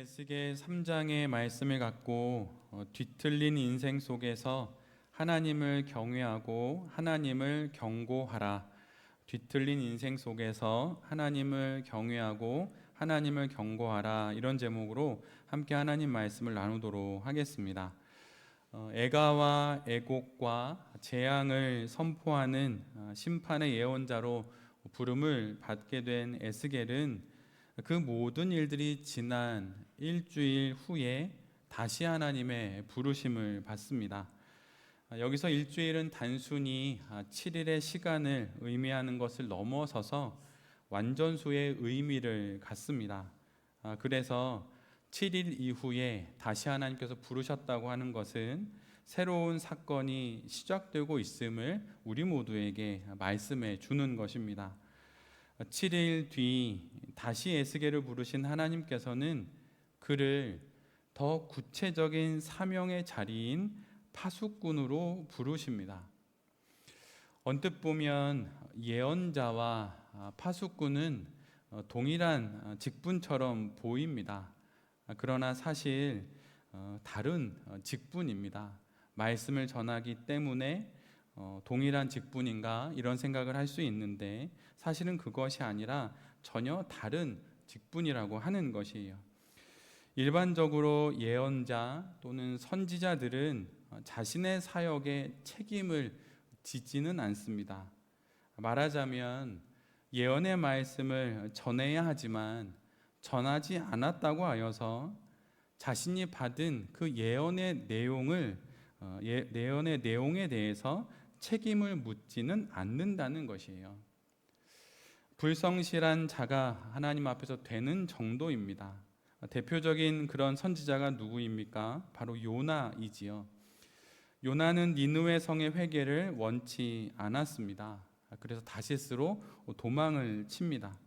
에스겔 3장의 말씀을 갖고 어, 뒤틀린 인생 속에서 하나님을 경외하고 하나님을 경고하라. 뒤틀린 인생 속에서 하나님을 경외하고 하나님을 경고하라. 이런 제목으로 함께 하나님 말씀을 나누도록 하겠습니다. 어, 애가와 애곡과 재앙을 선포하는 어, 심판의 예언자로 부름을 받게 된 에스겔은 그 모든 일들이 지난 일주일 후에 다시 하나님의 부르심을 받습니다. 여기서 일주일은 단순히 7일의 시간을 의미하는 것을 넘어서서 완전수의 의미를 갖습니다. 그래서 7일 이후에 다시 하나님께서 부르셨다고 하는 것은 새로운 사건이 시작되고 있음을 우리 모두에게 말씀해 주는 것입니다. 7일 뒤 다시 에스겔을 부르신 하나님께서는 그를 더 구체적인 사명의 자리인 파수꾼으로 부르십니다. 언뜻 보면 예언자와 파수꾼은 동일한 직분처럼 보입니다. 그러나 사실 다른 직분입니다. 말씀을 전하기 때문에 어, 동일한 직분인가 이런 생각을 할 수 있는데 사실은 그것이 아니라 전혀 다른 직분이라고 하는 것이에요. 일반적으로 예언자 또는 선지자들은 자신의 사역에 책임을 지지는 않습니다. 말하자면 예언의 말씀을 전해야 하지만 전하지 않았다고 하여서 자신이 받은 그 예언의 내용을 어, 예, 예언의 내용에 대해서 책임을 묻지는 않는다는 것이에요. 불성실한 자가 하나님 앞에서 되는 정도입니다. 대표적인 그런 선지자가 누구입니까? 바로 요나이지요. 요나는 니느웨 성의 회개를 원치 않았습니다. 그래서 다시스로 도망을 칩니다.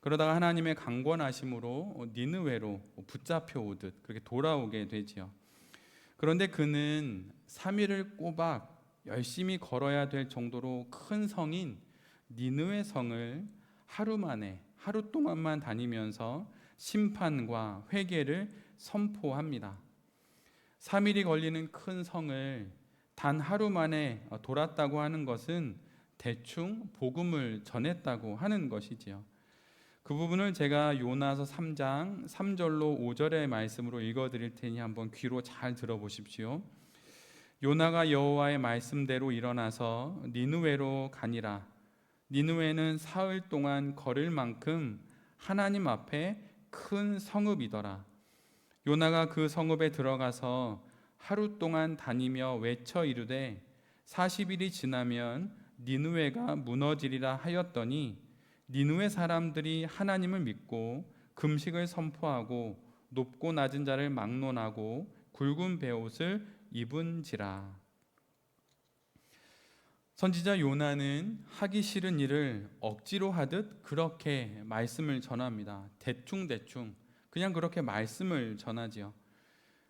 그러다가 하나님의 강권하심으로 니느웨로 붙잡혀 오듯 그렇게 돌아오게 되지요. 그런데 그는 3일을 꼬박 열심히 걸어야 될 정도로 큰 성인 니느웨 성을 하루 만에 하루 동안만 다니면서 심판과 회개를 선포합니다. 3일이 걸리는 큰 성을 단 하루 만에 돌았다고 하는 것은 대충 복음을 전했다고 하는 것이지요. 그 부분을 제가 요나서 3장 3절로 5절의 말씀으로 읽어 드릴 테니 한번 귀로 잘 들어 보십시오. 요나가 여호와의 말씀대로 일어나서 니누웨로 가니라. 니누웨는 사흘 동안 걸을 만큼 하나님 앞에 큰 성읍이더라. 요나가 그 성읍에 들어가서 하루 동안 다니며 외쳐 이르되 40일이 지나면 니누웨가 무너지리라 하였더니 니누웨 사람들이 하나님을 믿고 금식을 선포하고 높고 낮은 자를 막론하고 굵은 베옷을 입은지라. 선지자 요나는 하기 싫은 일을 억지로 하듯 그렇게 말씀을 전합니다. 대충 대충 그냥 그렇게 말씀을 전하지요.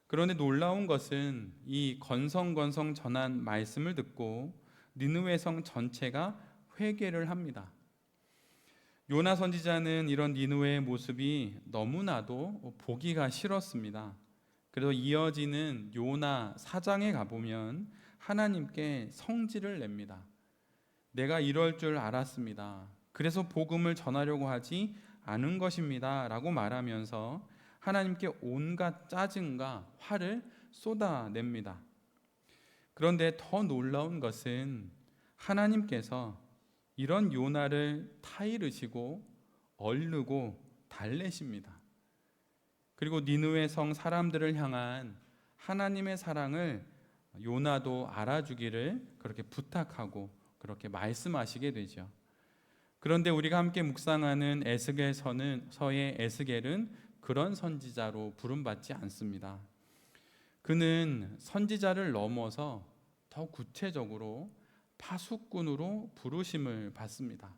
그런데 놀라운 것은 이 건성건성 전한 말씀을 듣고 니느웨 성 전체가 회개를 합니다. 요나 선지자는 이런 니느웨의 모습이 너무나도 보기가 싫었습니다. 그래서 이어지는 요나 사장에 가보면 하나님께 성질을 냅니다. 내가 이럴 줄 알았습니다. 그래서 복음을 전하려고 하지 않은 것입니다. 라고 말하면서 하나님께 온갖 짜증과 화를 쏟아냅니다. 그런데 더 놀라운 것은 하나님께서 이런 요나를 타이르시고 얼르고 달래십니다. 그리고 니누의 성 사람들을 향한 하나님의 사랑을 요나도 알아주기를 그렇게 부탁하고 그렇게 말씀하시게 되죠. 그런데 우리가 함께 묵상하는 에스겔서는 서의 에스겔은 그런 선지자로 부름받지 않습니다. 그는 선지자를 넘어서 더 구체적으로 파수꾼으로 부르심을 받습니다.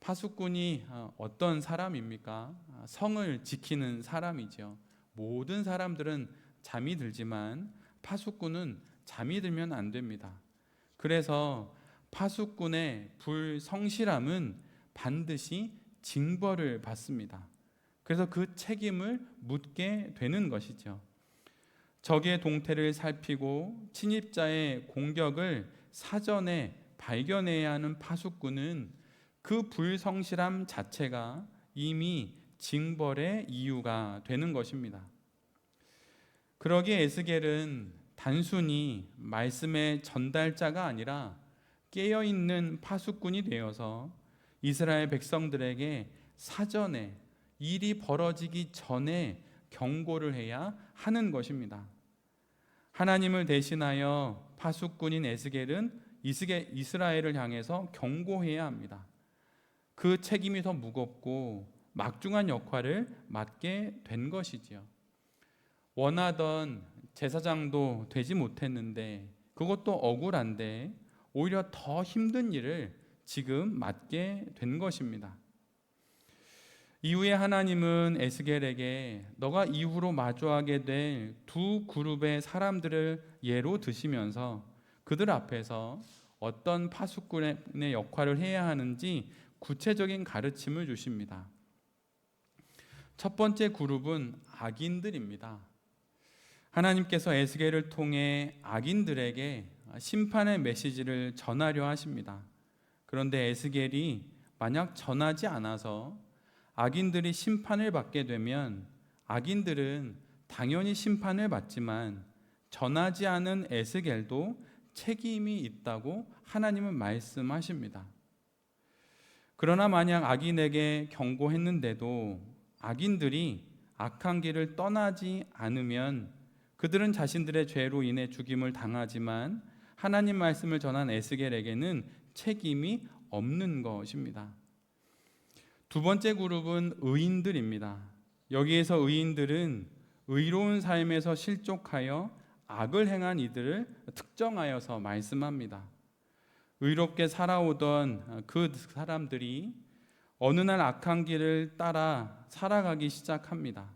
파수꾼이 어, 어떤 사람입니까? 아, 성을 지키는 사람이죠. 모든 사람들은 잠이 들지만 파수꾼은 잠이 들면 안 됩니다. 그래서 파수꾼의 불성실함은 반드시 징벌을 받습니다. 그래서 그 책임을 묻게 되는 것이죠. 적의 동태를 살피고 침입자의 공격을 사전에 발견해야 하는 파수꾼은 그 불성실함 자체가 이미 징벌의 이유가 되는 것입니다. 그러기에 에스겔은 단순히 말씀의 전달자가 아니라 깨어 있는 파수꾼이 되어서 이스라엘 백성들에게 사전에 일이 벌어지기 전에 경고를 해야 하는 것입니다. 하나님을 대신하여 파수꾼인 에스겔은 이스라엘을 향해서 경고해야 합니다. 그 책임이 더 무겁고 막중한 역할을 맡게 된 것이지요. 원하던 제사장도 되지 못했는데 그것도 억울한데 오히려 더 힘든 일을 지금 맡게 된 것입니다. 이후에 하나님은 에스겔에게 너가 이후로 마주하게 될 두 그룹의 사람들을 예로 드시면서 그들 앞에서 어떤 파수꾼의 역할을 해야 하는지 구체적인 가르침을 주십니다. 첫 번째 그룹은 악인들입니다. 하나님께서 에스겔을 통해 악인들에게 심판의 메시지를 전하려 하십니다. 그런데 에스겔이 만약 전하지 않아서 악인들이 심판을 받게 되면 악인들은 당연히 심판을 받지만 전하지 않은 에스겔도 책임이 있다고 하나님은 말씀하십니다. 그러나 만약 악인에게 경고했는데도 악인들이 악한 길을 떠나지 않으면 그들은 자신들의 죄로 인해 죽임을 당하지만 하나님 말씀을 전한 에스겔에게는 책임이 없는 것입니다. 두 번째 그룹은 의인들입니다. 여기에서 의인들은 의로운 삶에서 실족하여 악을 행한 이들을 특정하여서 말씀합니다. 의롭게 살아오던 그 사람들이 어느 날 악한 길을 따라 살아가기 시작합니다.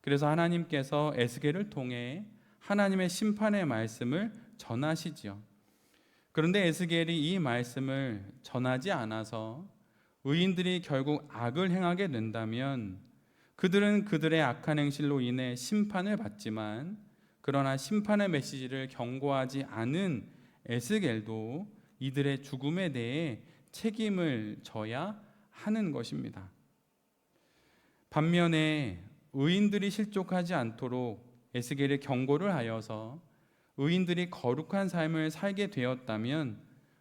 그래서 하나님께서 에스겔을 통해 하나님의 심판의 말씀을 전하시지요. 그런데 에스겔이 이 말씀을 전하지 않아서 의인들이 결국 악을 행하게 된다면 그들은 그들의 악한 행실로 인해 심판을 받지만 그러나 심판의 메시지를 경고하지 않은 에스겔도 이들의 죽음에 대해 책임을 져야 하는 것입니다. 반면에 의인들이 실족하지 않도록 에스겔에 경고를 하여서 의인들이 거룩한 삶을 살게 되었다면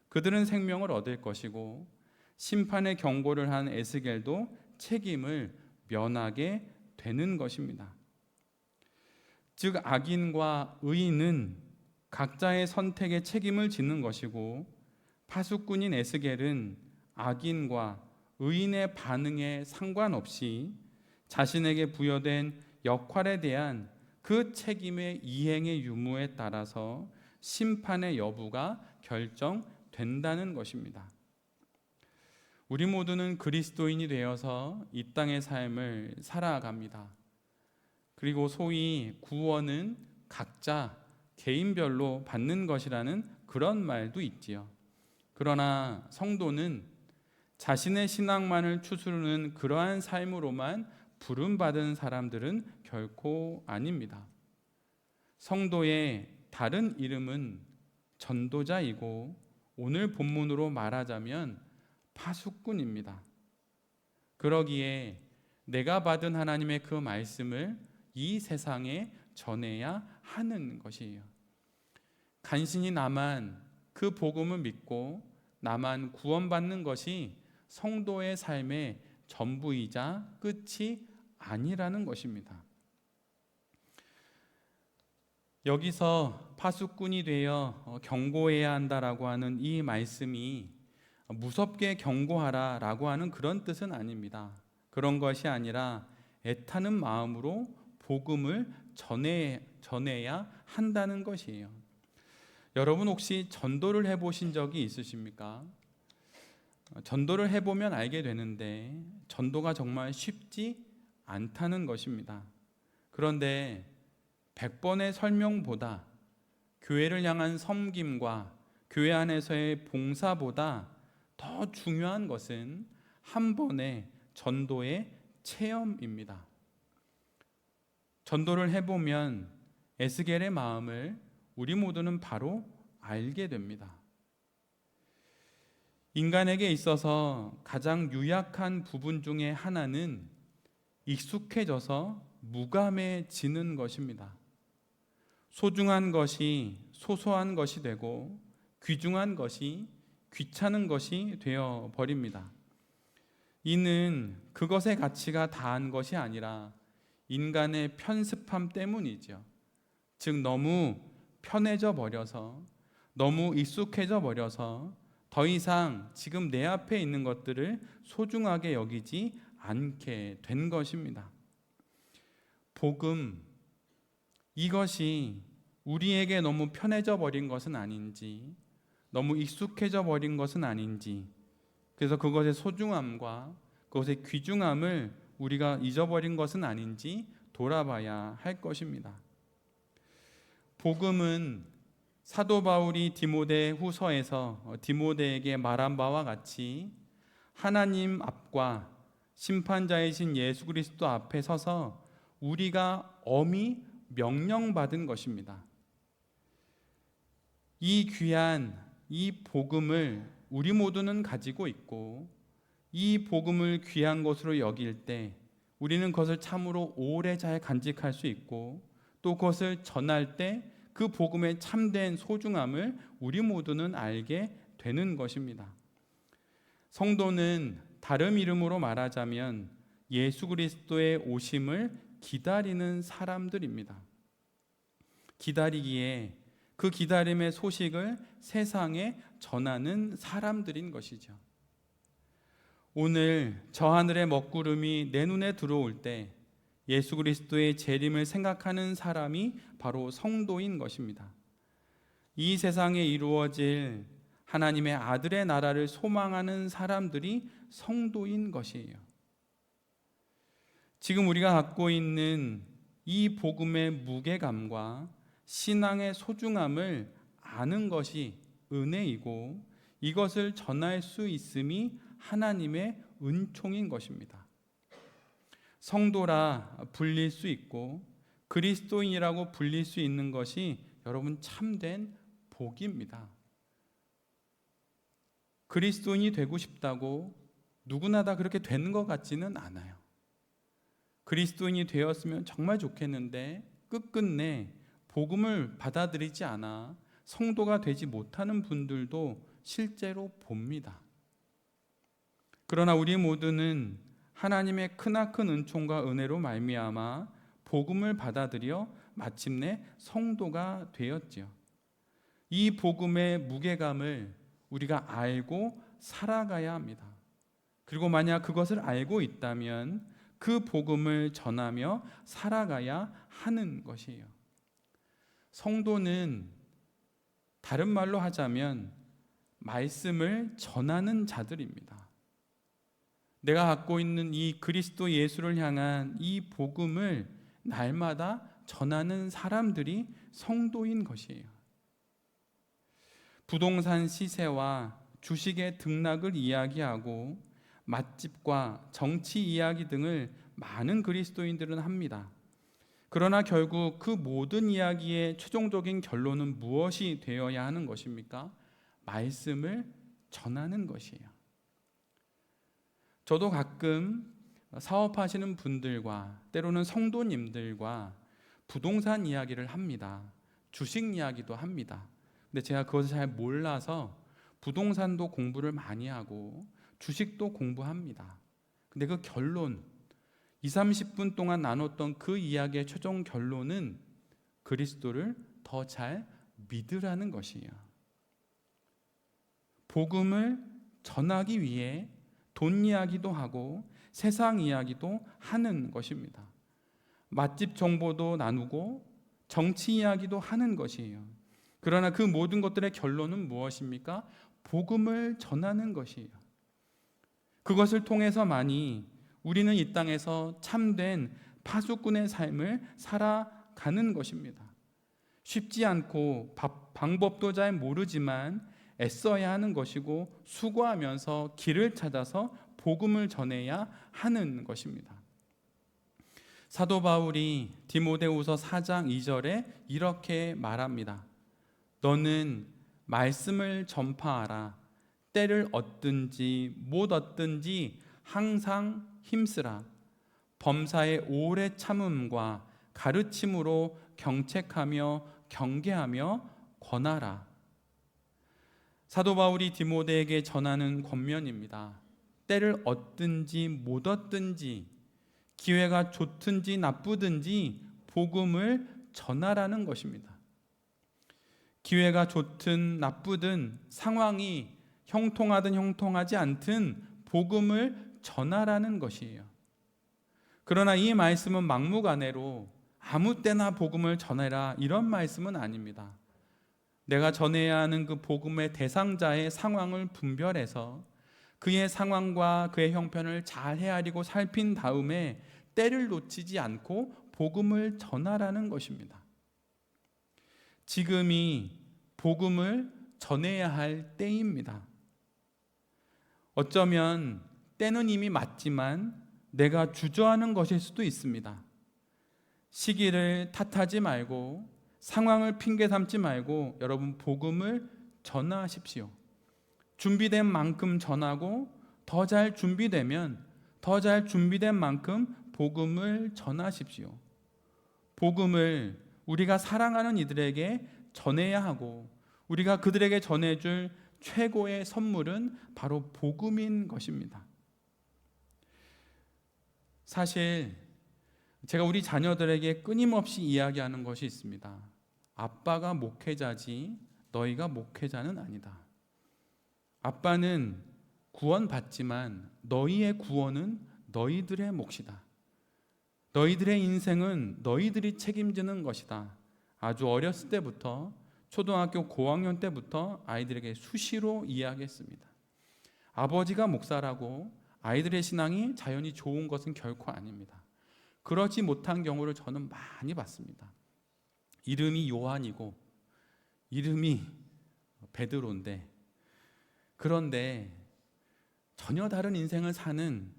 그들은 생명을 얻을 것이고 심판의 경고를 한 에스겔도 책임을 면하게 되는 것입니다. 즉 악인과 의인은 각자의 선택에 책임을 지는 것이고 파수꾼인 에스겔은 악인과 의인의 반응에 상관없이 자신에게 부여된 역할에 대한 그 책임의 이행의 유무에 따라서 심판의 여부가 결정된다는 것입니다. 우리 모두는 그리스도인이 되어서 이 땅의 삶을 살아갑니다. 그리고 소위 구원은 각자 개인별로 받는 것이라는 그런 말도 있지요. 그러나 성도는 자신의 신앙만을 추스르는 그러한 삶으로만 부름받은 사람들은 결코 아닙니다. 성도의 다른 이름은 전도자이고 오늘 본문으로 말하자면 파수꾼입니다. 그러기에 내가 받은 하나님의 그 말씀을 이 세상에 전해야 하는 것이에요. 간신히 나만 그 복음을 믿고 나만 구원받는 것이 성도의 삶의 전부이자 끝이 아니라는 것입니다. 여기서 파수꾼이 되어 어, 경고해야 한다라고 하는 이 말씀이 무섭게 경고하라 라고 하는 그런 뜻은 아닙니다. 그런 것이 아니라 애타는 마음으로 복음을 전해 전해야 한다는 것이에요. 여러분 혹시 전도를 해 보신 적이 있으십니까? 전도를 해 보면 알게 되는데 전도가 정말 쉽지 않다는 것입니다. 그런데 100번의 설명보다 교회를 향한 섬김과 교회 안에서의 봉사보다 더 중요한 것은 한 번의 전도의 체험입니다. 전도를 해보면 에스겔의 마음을 우리 모두는 바로 알게 됩니다. 인간에게 있어서 가장 유약한 부분 중에 하나는 익숙해져서 무감해지는 것입니다. 소중한 것이 소소한 것이 되고 귀중한 것이 귀찮은 것이 되어 버립니다. 이는 그것의 가치가 다한 것이 아니라 인간의 편습함 때문이죠. 즉 너무 편해져 버려서 너무 익숙해져 버려서 더 이상 지금 내 앞에 있는 것들을 소중하게 여기지 않게 된 것입니다. 복음 이것이 우리에게 너무 편해져 버린 것은 아닌지 너무 익숙해져 버린 것은 아닌지 그래서 그것의 소중함과 그것의 귀중함을 우리가 잊어버린 것은 아닌지 돌아봐야 할 것입니다. 복음은 사도 바울이 디모데 후서에서 디모데에게 말한 바와 같이 하나님 앞과 심판자이신 예수 그리스도 앞에 서서 우리가 엄히 명령받은 것입니다. 이 귀한 이 복음을 우리 모두는 가지고 있고 이 복음을 귀한 것으로 여길 때 우리는 그것을 참으로 오래 잘 간직할 수 있고 또 그것을 전할 때 그 복음의 참된 소중함을 우리 모두는 알게 되는 것입니다. 성도는 다른 이름으로 말하자면 예수 그리스도의 오심을 기다리는 사람들입니다. 기다리기에 그 기다림의 소식을 세상에 전하는 사람들인 것이죠. 오늘 저 하늘의 먹구름이 내 눈에 들어올 때 예수 그리스도의 재림을 생각하는 사람이 바로 성도인 것입니다. 이 세상에 이루어질 하나님의 아들의 나라를 소망하는 사람들이 성도인 것이에요. 지금 우리가 갖고 있는 이 복음의 무게감과 신앙의 소중함을 아는 것이 은혜이고 이것을 전할 수 있음이 하나님의 은총인 것입니다. 성도라 불릴 수 있고 그리스도인이라고 불릴 수 있는 것이 여러분 참된 복입니다. 그리스도인이 되고 싶다고 누구나 다 그렇게 되는 것 같지는 않아요. 그리스도인이 되었으면 정말 좋겠는데 끝끝내 복음을 받아들이지 않아 성도가 되지 못하는 분들도 실제로 봅니다. 그러나 우리 모두는 하나님의 크나큰 은총과 은혜로 말미암아 복음을 받아들여 마침내 성도가 되었지요. 이 복음의 무게감을 우리가 알고 살아가야 합니다. 그리고 만약 그것을 알고 있다면 그 복음을 전하며 살아가야 하는 것이에요. 성도는 다른 말로 하자면 말씀을 전하는 자들입니다. 내가 갖고 있는 이 그리스도 예수를 향한 이 복음을 날마다 전하는 사람들이 성도인 것이에요. 부동산 시세와 주식의 등락을 이야기하고 맛집과 정치 이야기 등을 많은 그리스도인들은 합니다. 그러나 결국 그 모든 이야기의 최종적인 결론은 무엇이 되어야 하는 것입니까? 말씀을 전하는 것이에요. 저도 가끔 사업하시는 분들과 때로는 성도님들과 부동산 이야기를 합니다. 주식 이야기도 합니다. 근데 제가 그것을 잘 몰라서 부동산도 공부를 많이 하고 주식도 공부합니다. 근데 그 결론 2, 30분 동안 나눴던 그 이야기의 최종 결론은 그리스도를 더 잘 믿으라는 것이에요. 복음을 전하기 위해 돈 이야기도 하고 세상 이야기도 하는 것입니다. 맛집 정보도 나누고 정치 이야기도 하는 것이에요. 그러나 그 모든 것들의 결론은 무엇입니까? 복음을 전하는 것이에요. 그것을 통해서만이 우리는 이 땅에서 참된 파수꾼의 삶을 살아가는 것입니다. 쉽지 않고 방법도 잘 모르지만 애써야 하는 것이고 수고하면서 길을 찾아서 복음을 전해야 하는 것입니다. 사도 바울이 디모데후서 4장 2절에 이렇게 말합니다. 너는 말씀을 전파하라. 때를 얻든지 못 얻든지 항상 힘쓰라. 범사의 오래 참음과 가르침으로 경책하며 경계하며 권하라. 사도 바울이 디모데에게 전하는 권면입니다. 때를 얻든지 못 얻든지 기회가 좋든지 나쁘든지 복음을 전하라는 것입니다. 기회가 좋든 나쁘든 상황이 형통하든 형통하지 않든 복음을 전하라는 것이에요. 그러나 이 말씀은 막무가내로 아무 때나 복음을 전해라 이런 말씀은 아닙니다. 내가 전해야 하는 그 복음의 대상자의 상황을 분별해서 그의 상황과 그의 형편을 잘 헤아리고 살핀 다음에 때를 놓치지 않고 복음을 전하라는 것입니다. 지금이 복음을 전해야 할 때입니다. 어쩌면 때는 이미 맞지만 내가 주저하는 것일 수도 있습니다. 시기를 탓하지 말고 상황을 핑계 삼지 말고 여러분 복음을 전하십시오. 준비된 만큼 전하고 더 잘 준비되면 더 잘 준비된 만큼 복음을 전하십시오. 복음을 우리가 사랑하는 이들에게 전해야 하고 우리가 그들에게 전해줄 최고의 선물은 바로 복음인 것입니다. 사실 제가 우리 자녀들에게 끊임없이 이야기하는 것이 있습니다. 아빠가 목회자지 너희가 목회자는 아니다. 아빠는 구원받지만 너희의 구원은 너희들의 몫이다. 너희들의 인생은 너희들이 책임지는 것이다. 아주 어렸을 때부터 초등학교 고학년 때부터 아이들에게 수시로 이야기했습니다. 아버지가 목사라고 아이들의 신앙이 자연히 좋은 것은 결코 아닙니다. 그러지 못한 경우를 저는 많이 봤습니다. 이름이 요한이고 이름이 베드로인데 그런데 전혀 다른 인생을 사는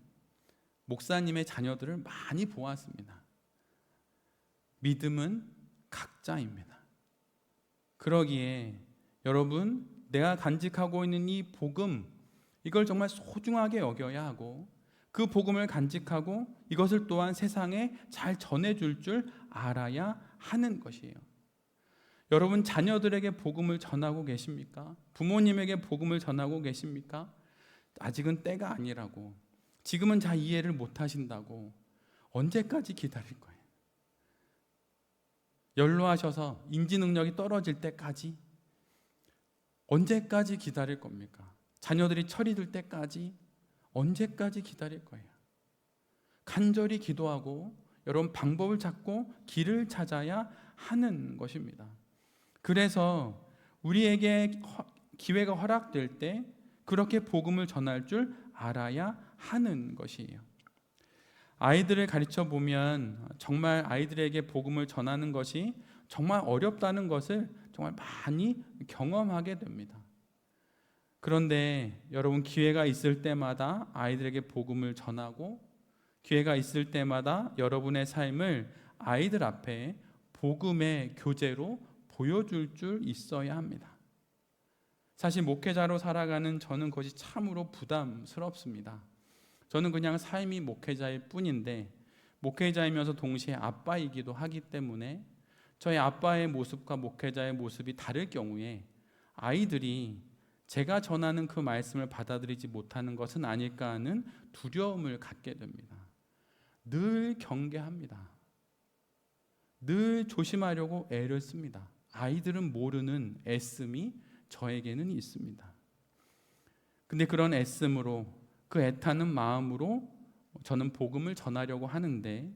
목사님의 자녀들을 많이 보았습니다. 믿음은 각자입니다. 그러기에 여러분 내가 간직하고 있는 이 복음 이걸 정말 소중하게 여겨야 하고 그 복음을 간직하고 이것을 또한 세상에 잘 전해줄 줄 알아야 하는 것이에요. 여러분 자녀들에게 복음을 전하고 계십니까? 부모님에게 복음을 전하고 계십니까? 아직은 때가 아니라고. 지금은 잘 이해를 못 하신다고. 언제까지 기다릴 거예요? 연로하셔서 인지 능력이 떨어질 때까지 언제까지 기다릴 겁니까? 자녀들이 철이 들 때까지 언제까지 기다릴 거예요? 간절히 기도하고 여러분 방법을 찾고 길을 찾아야 하는 것입니다. 그래서 우리에게 기회가 허락될 때 그렇게 복음을 전할 줄 알아야 하는 것이에요. 아이들을 가르쳐 보면 정말 아이들에게 복음을 전하는 것이 정말 어렵다는 것을 정말 많이 경험하게 됩니다. 그런데 여러분 기회가 있을 때마다 아이들에게 복음을 전하고 기회가 있을 때마다 여러분의 삶을 아이들 앞에 복음의 교재로 보여줄 줄 있어야 합니다. 사실 목회자로 살아가는 저는 그것이 참으로 부담스럽습니다. 저는 그냥 삶이 목회자일 뿐인데 목회자이면서 동시에 아빠이기도 하기 때문에 저희 아빠의 모습과 목회자의 모습이 다를 경우에 아이들이 제가 전하는 그 말씀을 받아들이지 못하는 것은 아닐까 하는 두려움을 갖게 됩니다. 늘 경계합니다. 늘 조심하려고 애를 씁니다. 아이들은 모르는 애씀이 저에게는 있습니다. 근데 그런 애씀으로 그 애타는 마음으로 저는 복음을 전하려고 하는데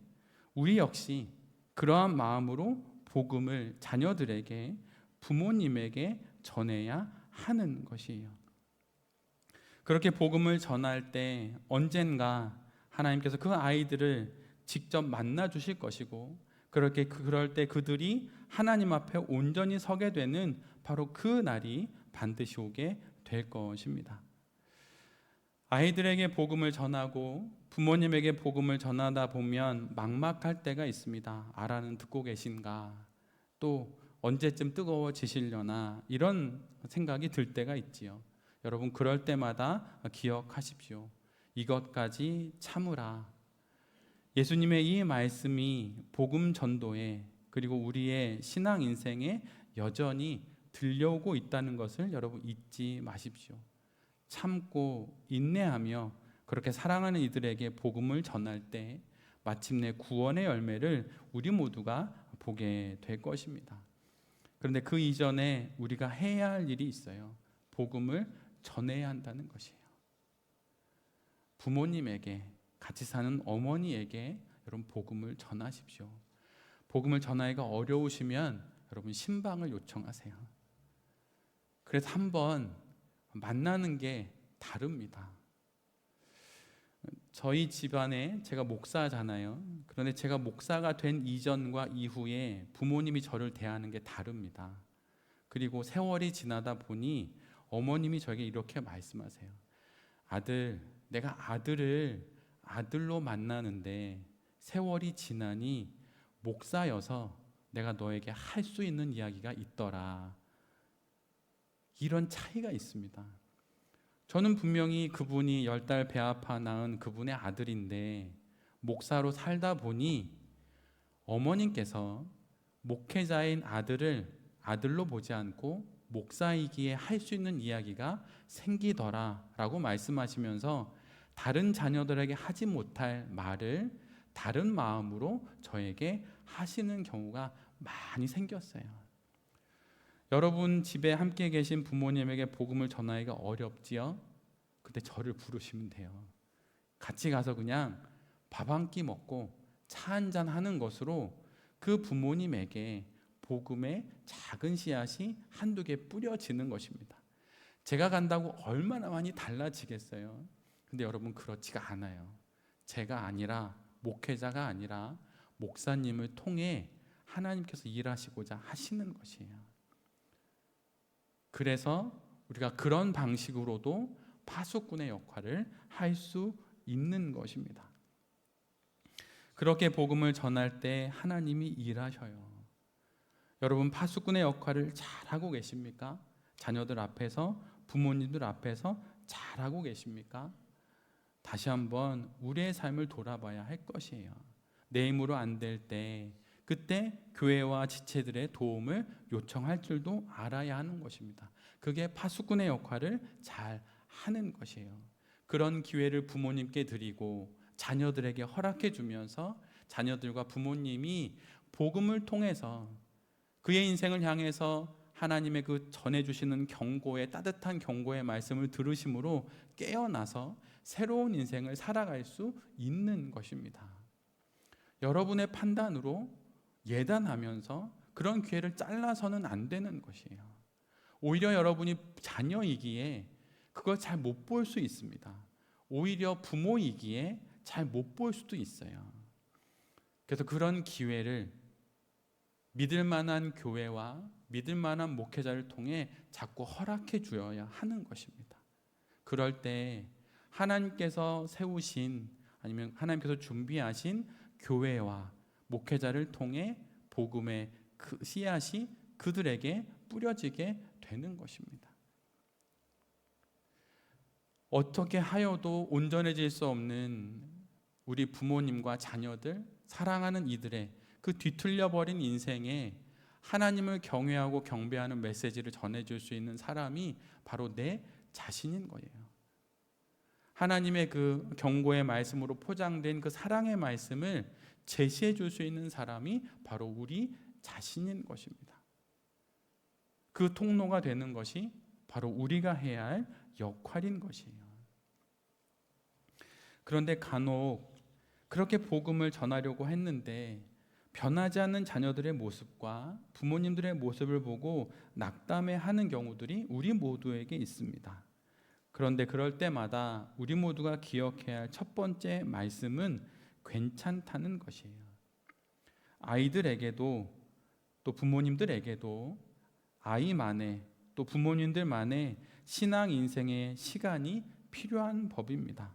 우리 역시 그러한 마음으로 복음을 자녀들에게 부모님에게 전해야 하는 것이에요. 그렇게 복음을 전할 때 언젠가 하나님께서 그 아이들을 직접 만나 주실 것이고 그렇게 그럴 때 그들이 하나님 앞에 온전히 서게 되는 바로 그 날이 반드시 오게 될 것입니다. 아이들에게 복음을 전하고 부모님에게 복음을 전하다 보면 막막할 때가 있습니다. 아라는 듣고 계신가? 또 언제쯤 뜨거워지시려나? 이런 생각이 들 때가 있지요. 여러분 그럴 때마다 기억하십시오. 이것까지 참으라. 예수님의 이 말씀이 복음 전도에 그리고 우리의 신앙 인생에 여전히 들려오고 있다는 것을 여러분 잊지 마십시오. 참고 인내하며 그렇게 사랑하는 이들에게 복음을 전할 때 마침내 구원의 열매를 우리 모두가 보게 될 것입니다. 그런데 그 이전에 우리가 해야 할 일이 있어요. 복음을 전해야 한다는 것이에요. 부모님에게 같이 사는 어머니에게 여러분 복음을 전하십시오. 복음을 전하기가 어려우시면 여러분 신방을 요청하세요. 그래서 한번 만나는 게 다릅니다. 저희 집안에 제가 목사잖아요. 그런데 제가 목사가 된 이전과 이후에 부모님이 저를 대하는 게 다릅니다. 그리고 세월이 지나다 보니 어머님이 저에게 이렇게 말씀하세요. 아들, 내가 아들을 아들로 만나는데 세월이 지나니 목사여서 내가 너에게 할 수 있는 이야기가 있더라. 이런 차이가 있습니다. 저는 분명히 그분이 열 달 배 아파 낳은 그분의 아들인데 목사로 살다 보니 어머님께서 목회자인 아들을 아들로 보지 않고 목사이기에 할 수 있는 이야기가 생기더라라고 말씀하시면서 다른 자녀들에게 하지 못할 말을 다른 마음으로 저에게 하시는 경우가 많이 생겼어요. 여러분 집에 함께 계신 부모님에게 복음을 전하기가 어렵지요? 그때 저를 부르시면 돼요. 같이 가서 그냥 밥 한 끼 먹고 차 한 잔 하는 것으로 그 부모님에게 복음의 작은 씨앗이 한두 개 뿌려지는 것입니다. 제가 간다고 얼마나 많이 달라지겠어요? 근데 여러분 그렇지가 않아요. 제가 아니라 목회자가 아니라 목사님을 통해 하나님께서 일하시고자 하시는 것이에요. 그래서 우리가 그런 방식으로도 파수꾼의 역할을 할 수 있는 것입니다. 그렇게 복음을 전할 때 하나님이 일하셔요. 여러분 파수꾼의 역할을 잘 하고 계십니까? 자녀들 앞에서 부모님들 앞에서 잘 하고 계십니까? 다시 한번 우리의 삶을 돌아봐야 할 것이에요. 내 힘으로 안 될 때 그때 교회와 지체들의 도움을 요청할 줄도 알아야 하는 것입니다. 그게 파수꾼의 역할을 잘 하는 것이에요. 그런 기회를 부모님께 드리고 자녀들에게 허락해 주면서 자녀들과 부모님이 복음을 통해서 그의 인생을 향해서 하나님의 그 전해 주시는 경고의 따뜻한 경고의 말씀을 들으심으로 깨어나서 새로운 인생을 살아갈 수 있는 것입니다. 여러분의 판단으로 예단하면서 그런 기회를 잘라서는 안 되는 것이에요. 오히려 여러분이 자녀이기에 그걸 잘 못 볼 수 있습니다. 오히려 부모이기에 잘 못 볼 수도 있어요. 그래서 그런 기회를 믿을 만한 교회와 믿을 만한 목회자를 통해 자꾸 허락해 주어야 하는 것입니다. 그럴 때 하나님께서 세우신 아니면 하나님께서 준비하신 교회와 목회자를 통해 복음의 그 씨앗이 그들에게 뿌려지게 되는 것입니다. 어떻게 하여도 온전해질 수 없는 우리 부모님과 자녀들, 사랑하는 이들의 그 뒤틀려 버린 인생에 하나님을 경외하고 경배하는 메시지를 전해줄 수 있는 사람이 바로 내 자신인 거예요. 하나님의 그 경고의 말씀으로 포장된 그 사랑의 말씀을 제시해 줄 수 있는 사람이 바로 우리 자신인 것입니다. 그 통로가 되는 것이 바로 우리가 해야 할 역할인 것이에요. 그런데 간혹 그렇게 복음을 전하려고 했는데 변하지 않는 자녀들의 모습과 부모님들의 모습을 보고 낙담해하는 경우들이 우리 모두에게 있습니다. 그런데 그럴 때마다 우리 모두가 기억해야 할 첫 번째 말씀은 괜찮다는 것이에요. 아이들에게도 또 부모님들에게도 아이만의 또 부모님들만의 신앙 인생의 시간이 필요한 법입니다.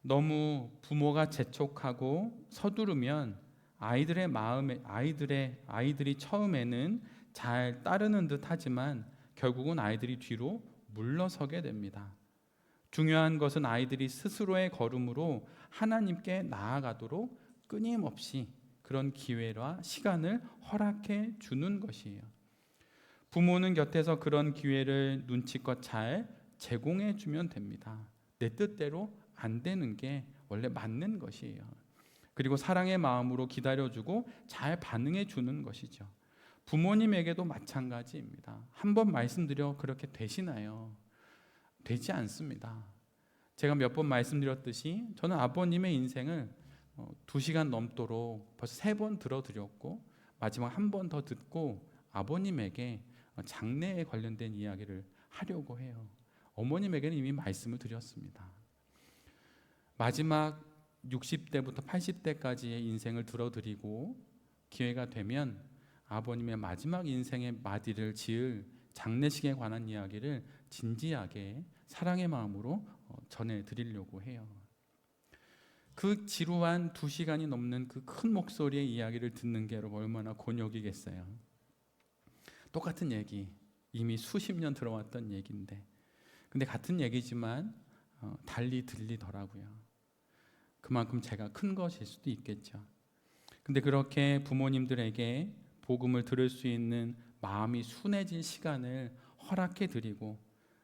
너무 부모가 재촉하고 서두르면 아이들의 마음에 아이들의 아이들이 처음에는 잘 따르는 듯하지만 결국은 아이들이 뒤로 물러서게 됩니다. 중요한 것은 아이들이 스스로의 걸음으로 하나님께 나아가도록 끊임없이 그런 기회와 시간을 허락해 주는 것이에요. 부모는 곁에서 그런 기회를 눈치껏 잘 제공해 주면 됩니다. 내 뜻대로 안 되는 게 원래 맞는 것이에요. 그리고 사랑의 마음으로 기다려주고 잘 반응해 주는 것이죠. 부모님에게도 마찬가지입니다. 한 번 말씀드려 그렇게 되시나요? 되지 않습니다. 제가 몇 번 말씀드렸듯이 저는 아버님의 인생을 어, 두 시간 넘도록 벌써 세 번 들어드렸고 마지막 한 번 더 듣고 아버님에게 장래에 관련된 이야기를 하려고 해요. 어머님에게는 이미 말씀을 드렸습니다. 마지막 60대부터 80대까지의 인생을 들어드리고 기회가 되면 아버님의 마지막 인생의 마디를 지을 장례식에 관한 이야기를 진지하게 사랑의 마음으로 어, 전해 드리려고 해요. 그 지루한 두 시간이 넘는 그 큰 목소리의 이야기를 듣는 게 여러분 얼마나 곤욕이겠어요. 똑같은 얘기 이미 수십 년 들어왔던 얘기인데 근데 같은 얘기지만 어, 달리 들리더라고요. 그만큼 제가 큰 것일 수도 있겠죠. 근데 그렇게 부모님들에게 복음을 들을 수 있는 마음이 순해진 시간을 허락해 드리고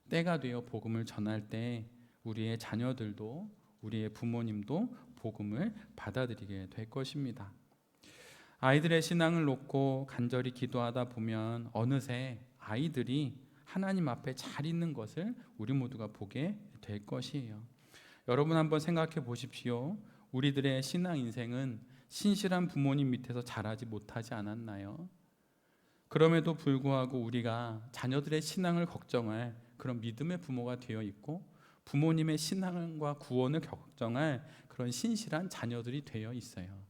때가 되어 복음을 전할 때 우리의 자녀들도 우리의 부모님도 복음을 받아들이게 될 것입니다. 아이들의 신앙을 놓고 간절히 기도하다 보면 어느새 아이들이 하나님 앞에 잘 있는 것을 우리 모두가 보게 될 것이에요. 여러분 한번 생각해 보십시오. 우리들의 신앙 인생은 신실한 부모님 밑에서 자라지 못하지 않았나요? 그럼에도 불구하고 우리가 자녀들의 신앙을 걱정할 그런 믿음의 부모가 되어 있고 부모님의 신앙과 구원을 걱정할 그런 신실한 자녀들이 되어 있어요.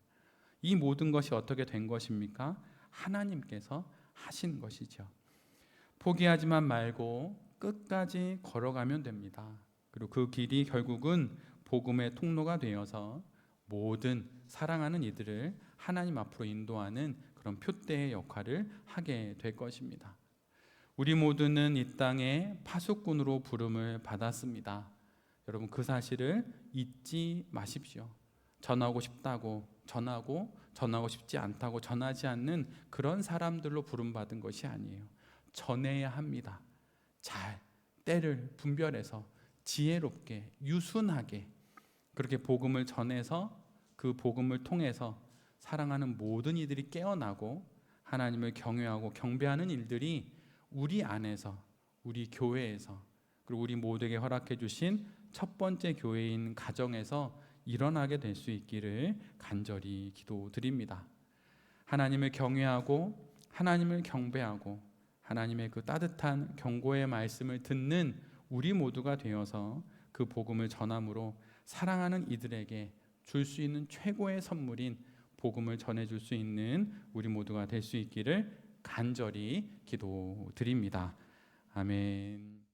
이 모든 것이 어떻게 된 것입니까? 하나님께서 하신 것이죠. 포기하지만 말고 끝까지 걸어가면 됩니다. 그리고 그 길이 결국은 복음의 통로가 되어서 모든 사랑하는 이들을 하나님 앞으로 인도하는 그런 표대의 역할을 하게 될 것입니다. 우리 모두는 이 땅에 파수꾼으로 부름을 받았습니다. 여러분 그 사실을 잊지 마십시오. 전하고 싶다고 전하고 전하고 싶지 않다고 전하지 않는 그런 사람들로 부름받은 것이 아니에요. 전해야 합니다. 잘 때를 분별해서 지혜롭게 유순하게 그렇게 복음을 전해서 그 복음을 통해서 사랑하는 모든 이들이 깨어나고 하나님을 경외하고 경배하는 일들이 우리 안에서 우리 교회에서 그리고 우리 모두에게 허락해 주신 첫 번째 교회인 가정에서 일어나게 될 수 있기를 간절히 기도드립니다. 하나님을 경외하고 하나님을 경배하고 하나님의 그 따뜻한 경고의 말씀을 듣는 우리 모두가 되어서 그 복음을 전함으로 사랑하는 이들에게 줄 수 있는 최고의 선물인 복음을 전해줄 수 있는 우리 모두가 될 수 있기를 간절히 기도드립니다. 아멘.